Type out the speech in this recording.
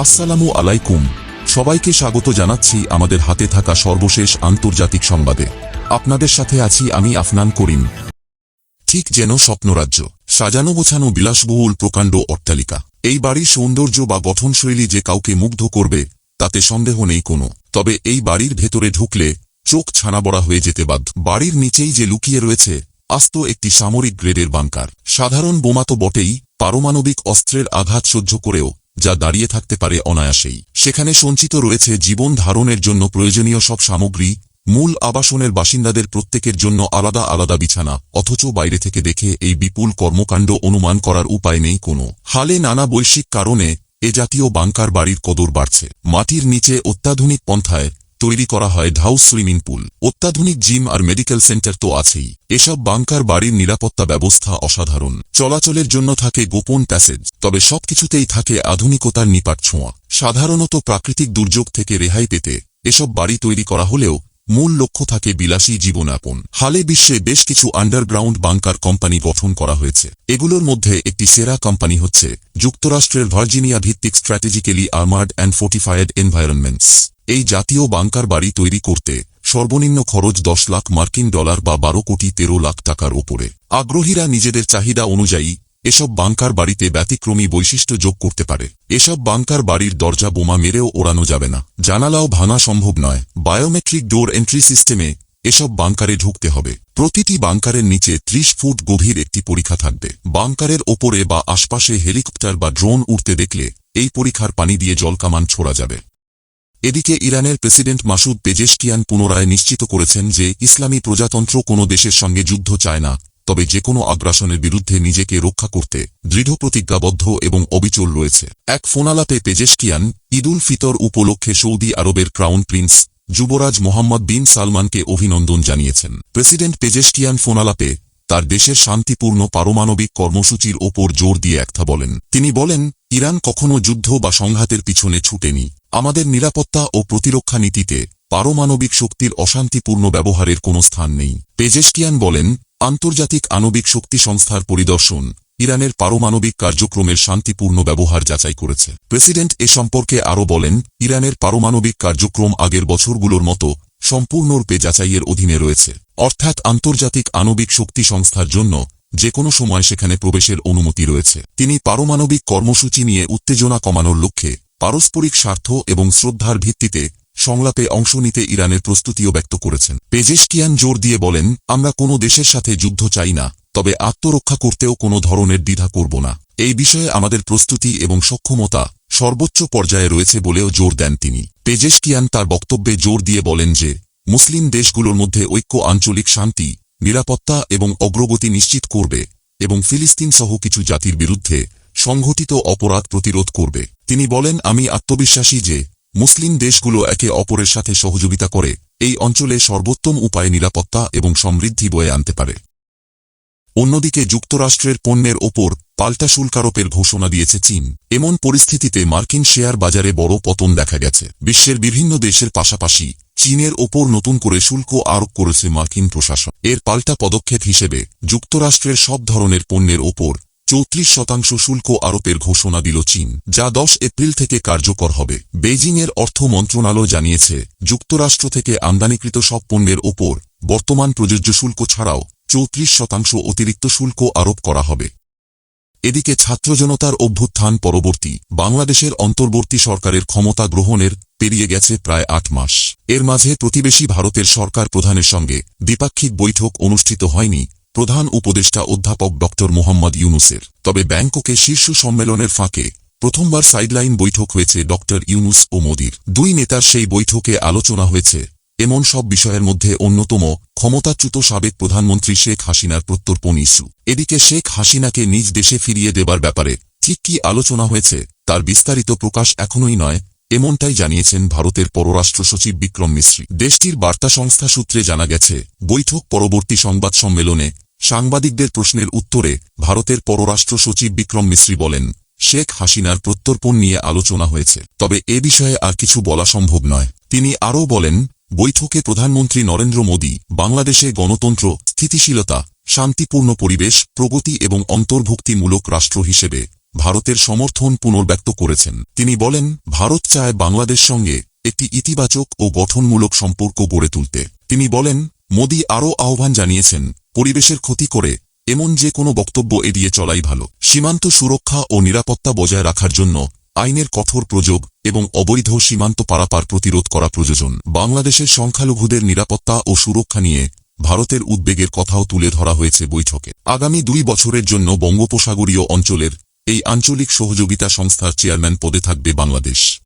আসসালামু আলাইকুম। সবাইকে স্বাগত জানাচ্ছি আমাদের হাতে থাকা সর্বশেষ আন্তর্জাতিক সংবাদে। আপনাদের সাথে আছি আমি আফনান করিম। ঠিক যেন স্বপ্নরাজ্য, সাজানো গোছানো বিলাসবহুল প্রকাণ্ড অট্টালিকা। এই বাড়ির সৌন্দর্য বা গঠনশৈলী যে কাউকে মুগ্ধ করবে, তাতে সন্দেহ নেই কোনো। তবে এই বাড়ির ভেতরে ঢুকলে চোখ ছানাবড়া হয়ে যেতে বাধ্য। বাড়ির নিচেই যে লুকিয়ে রয়েছে, আস্ত একটি সামরিক গ্রেডের বাংকার। সাধারণ বোমা তো বটেই, পারমাণবিক অস্ত্রের আঘাত সহ্য করেও যা দাঁড়িয়ে থাকতে পারে অনায়াসেই। সেখানে সঞ্চিত রয়েছে জীবন ধারণের জন্য প্রয়োজনীয় সব সামগ্রী, মূল আবাসনের বাসিন্দাদের প্রত্যেকের জন্য আলাদা আলাদা বিছানা, অথচ বাইরে থেকে দেখে এই বিপুল কর্মকাণ্ড অনুমান করার উপায় নেই কোনো। হালে নানা বৈশ্বিক কারণে এ জাতীয় বাংকার বাড়ির কদর বাড়ছে। মাটির নিচে অত্যাধুনিক পন্থায় তৈরি করা হয় ঢাউ সুইমিং পুল। অত্যাধুনিক জিম আর মেডিকেল সেন্টার তো আছেই। এসব বাংকার বাড়ির নিরাপত্তা ব্যবস্থা অসাধারণ। চলাচলের জন্য থাকে গোপন প্যাসেজ, তবে সবকিছুতেই থাকে আধুনিকতার নিপাট ছোঁয়া। সাধারণত প্রাকৃতিক দুর্যোগ থেকে রেহাই পেতে এসব বাড়ি তৈরি করা হলেও মূল লক্ষ্য থাকে বিলাসী জীবনযাপন হালে বিশ্বে বেশ কিছু আন্ডারগ্রাউন্ড বাংকার কোম্পানি গঠন করা হয়েছে। এগুলোর মধ্যে একটি সেরা কোম্পানি হচ্ছে যুক্তরাষ্ট্রের ভার্জিনিয়া ভিত্তিক strategically armored and fortified environments এই জাতীয় বাংকার বাড়ি তৈরি করতে সর্বনিম্ন খরচ দশ লাখ মার্কিন ডলার বা বারো কোটি তেরো লাখ টাকার ওপরে। আগ্রহীরা নিজেদের চাহিদা অনুযায়ী এসব বাংকার বাড়িতে ব্যতিক্রমী বৈশিষ্ট্য যোগ করতে পারে। এসব বাংকার বাড়ির দরজা বোমা মেরেও ওড়ানো যাবে না। জানালাও ভাঙা সম্ভব নয়। বায়োমেট্রিক ডোর এন্ট্রি সিস্টেমে এসব বাংকারে ঢুকতে হবে। প্রতিটি বাংকারের নিচে ত্রিশ ফুট গভীর একটি পরীক্ষা থাকবে। বাংকারের ওপরে বা আশপাশে হেলিকপ্টার বা ড্রোন উড়তে দেখলে এই পরীক্ষার পানি দিয়ে জলকামান ছোড়া যাবে। এদিকে ইরানের প্রেসিডেন্ট মাসুদ পেজেশকিয়ান পুনরায় নিশ্চিত করেছেন যে ইসলামী প্রজাতন্ত্র কোনো দেশের সঙ্গে যুদ্ধ চায় না। তবে যে কোনো আগ্রাসনের বিরুদ্ধে নিজেকে রক্ষা করতে দৃঢ় প্রতিজ্ঞাবদ্ধ এবং অবিচল রয়েছে। এক ফোনালাপে পেজেশকিয়ান ঈদুল ফিতর উপলক্ষে সৌদি আরবের ক্রাউন প্রিন্স যুবরাজ মোহাম্মদ বিন সালমানকে অভিনন্দন জানিয়েছেন। প্রেসিডেন্ট পেজেশকিয়ান ফোনালাপে তার দেশের শান্তিপূর্ণ পারমাণবিক কর্মসূচির ওপর জোর দিয়ে একথা বলেন। তিনি বলেন, ইরান কখনো যুদ্ধ বা সংঘাতের পিছনে ছুটেনি। আমাদের নিরাপত্তা ও প্রতিরক্ষা নীতিতে পারমাণবিক শক্তির অশান্তিপূর্ণ ব্যবহারের কোনো স্থান নেই। পেজেশকিয়ান বলেন আন্তর্জাতিক আণবিক শক্তি সংস্থার পরিদর্শন ইরানের পারমাণবিক কার্যক্রমের শান্তিপূর্ণ ব্যবহার যাচাই করেছে। প্রেসিডেন্ট এ সম্পর্কে আরও বলেন, ইরানের পারমাণবিক কার্যক্রম আগের বছরগুলোর মতো সম্পূর্ণরূপে যাচাইয়ের অধীনে রয়েছে। অর্থাৎ আন্তর্জাতিক আণবিক শক্তি সংস্থার জন্য যে কোনো সময় সেখানে প্রবেশের অনুমতি রয়েছে। তিনি পারমাণবিক কর্মসূচি নিয়ে উত্তেজনা কমানোর লক্ষ্যে পারস্পরিক স্বার্থ এবং শ্রদ্ধার ভিত্তিতে সংলাপে অংশ নিতে ইরানের প্রস্তুতিও ব্যক্ত করেছেন। পেজেশকিয়ান জোর দিয়ে বলেন, আমরা কোনো দেশের সাথে যুদ্ধ চাই না, তবে আত্মরক্ষা করতেও কোনো ধরনের দ্বিধা করব না। এই বিষয়ে আমাদের প্রস্তুতি এবং সক্ষমতা সর্বোচ্চ পর্যায়ে রয়েছে বলেও জোর দেন তিনি। পেজেশকিয়ান তার বক্তব্যে জোর দিয়ে বলেন যে, মুসলিম দেশগুলোর মধ্যে ঐক্য, আঞ্চলিক শান্তি, নিরাপত্তা এবং অগ্রগতি নিশ্চিত করবে এবং ফিলিস্তিন সহ কিছু জাতির বিরুদ্ধে সংঘটিত অপরাধ প্রতিরোধ করবে। তিনি বলেন, আমি আত্মবিশ্বাসী যে মুসলিম দেশগুলো একে অপরের সাথে সহযোগিতা করে এই অঞ্চলে সর্বোত্তম উপায়ে নিরাপত্তা এবং সমৃদ্ধি বয়ে আনতে পারে। অন্যদিকে যুক্তরাষ্ট্রের পণ্যের ওপর পাল্টা শুল্কারোপের ঘোষণা দিয়েছে চীন। এমন পরিস্থিতিতে মার্কিন শেয়ার বাজারে বড় পতন দেখা গেছে। বিশ্বের বিভিন্ন দেশের পাশাপাশি চীনের ওপর নতুন করে শুল্ক আরোপ করেছে মার্কিন প্রশাসন। এর পাল্টা পদক্ষেপ হিসেবে যুক্তরাষ্ট্রের সব ধরনের পণ্যের ওপর চৌত্রিশ শতাংশ শুল্ক আরোপের ঘোষণা দিল চীন, যা দশ এপ্রিল থেকে কার্যকর হবে। বেইজিংয়ের অর্থ মন্ত্রণালয় জানিয়েছে, যুক্তরাষ্ট্র থেকে আমদানিকৃত সব পণ্যের ওপর বর্তমান প্রযোজ্য শুল্ক ছাড়াও চৌত্রিশ শতাংশ অতিরিক্ত শুল্ক আরোপ করা হবে। এদিকে ছাত্রজনতার অভ্যুত্থান পরবর্তী, বাংলাদেশের অন্তর্বর্তী সরকারের ক্ষমতা গ্রহণের পেরিয়ে গেছে প্রায় আট মাস। এর মাঝে প্রতিবেশী ভারতের সরকার প্রধানের সঙ্গে দ্বিপাক্ষিক বৈঠক অনুষ্ঠিত হয়নি প্রধান উপদেষ্টা অধ্যাপক ড মোহাম্মদ ইউনুসের। তবে ব্যাংককে শীর্ষ সম্মেলনের ফাঁকে প্রথমবার সাইডলাইন বৈঠক হয়েছে ড ইউনুস ও মোদির। দুই নেতার সেই বৈঠকে আলোচনা হয়েছে। এমন সব বিষয়ের মধ্যে অন্যতম ক্ষমতাচ্যুত সাবেক প্রধানমন্ত্রী শেখ হাসিনার প্রত্যর্পণ ইস্যু। এদিকে শেখ হাসিনাকে নিজ দেশে ফিরিয়ে দেবার ব্যাপারে ঠিক কি আলোচনা হয়েছে, তার বিস্তারিত প্রকাশ এখনই নয়, এমনটাই জানিয়েছেন ভারতের পররাষ্ট্র সচিব বিক্রম মিশ্রী। দেশটির বার্তা সংস্থা সূত্রে জানা গেছে, বৈঠক পরবর্তী সংবাদ সম্মেলনে সাংবাদিকদের প্রশ্নের উত্তরে ভারতের পররাষ্ট্র সচিব বিক্রম মিশ্রী বলেন, শেখ হাসিনার প্রত্যর্পণ নিয়ে আলোচনা হয়েছে। তবে এ বিষয়ে আর কিছু বলা সম্ভব নয়। তিনি আরও বলেন, বৈঠকে প্রধানমন্ত্রী নরেন্দ্র মোদী বাংলাদেশে গণতন্ত্র, স্থিতিশীলতা, শান্তিপূর্ণ পরিবেশ, প্রগতি এবং অন্তর্ভুক্তিমূলক রাষ্ট্র হিসেবে ভারতের সমর্থন পুনর্ব্যক্ত করেছেন। তিনি বলেন, ভারত চায় বাংলাদেশ সঙ্গে একটি ইতিবাচক ও গঠনমূলক সম্পর্ক গড়ে তুলতে। তিনি বলেন, মোদী আরও আহ্বান জানিয়েছেন পরিবেশের ক্ষতি করে এমন যে কোনো বক্তব্য এড়িয়ে চলাই ভালো। সীমান্ত সুরক্ষা ও নিরাপত্তা বজায় রাখার জন্য আইনের কঠোর প্রযোগ এবং অবৈধ সীমান্ত পারাপার প্রতিরোধ করা প্রয়োজন। বাংলাদেশের সংখ্যালঘুদের নিরাপত্তা ও সুরক্ষা নিয়ে ভারতের উদ্বেগের কথাও তুলে ধরা হয়েছে বৈঠকে। আগামী দুই বছরের জন্য বঙ্গোপসাগরীয় অঞ্চলের এই আঞ্চলিক সহযোগিতা সংস্থার চেয়ারম্যান পদে থাকবে বাংলাদেশ।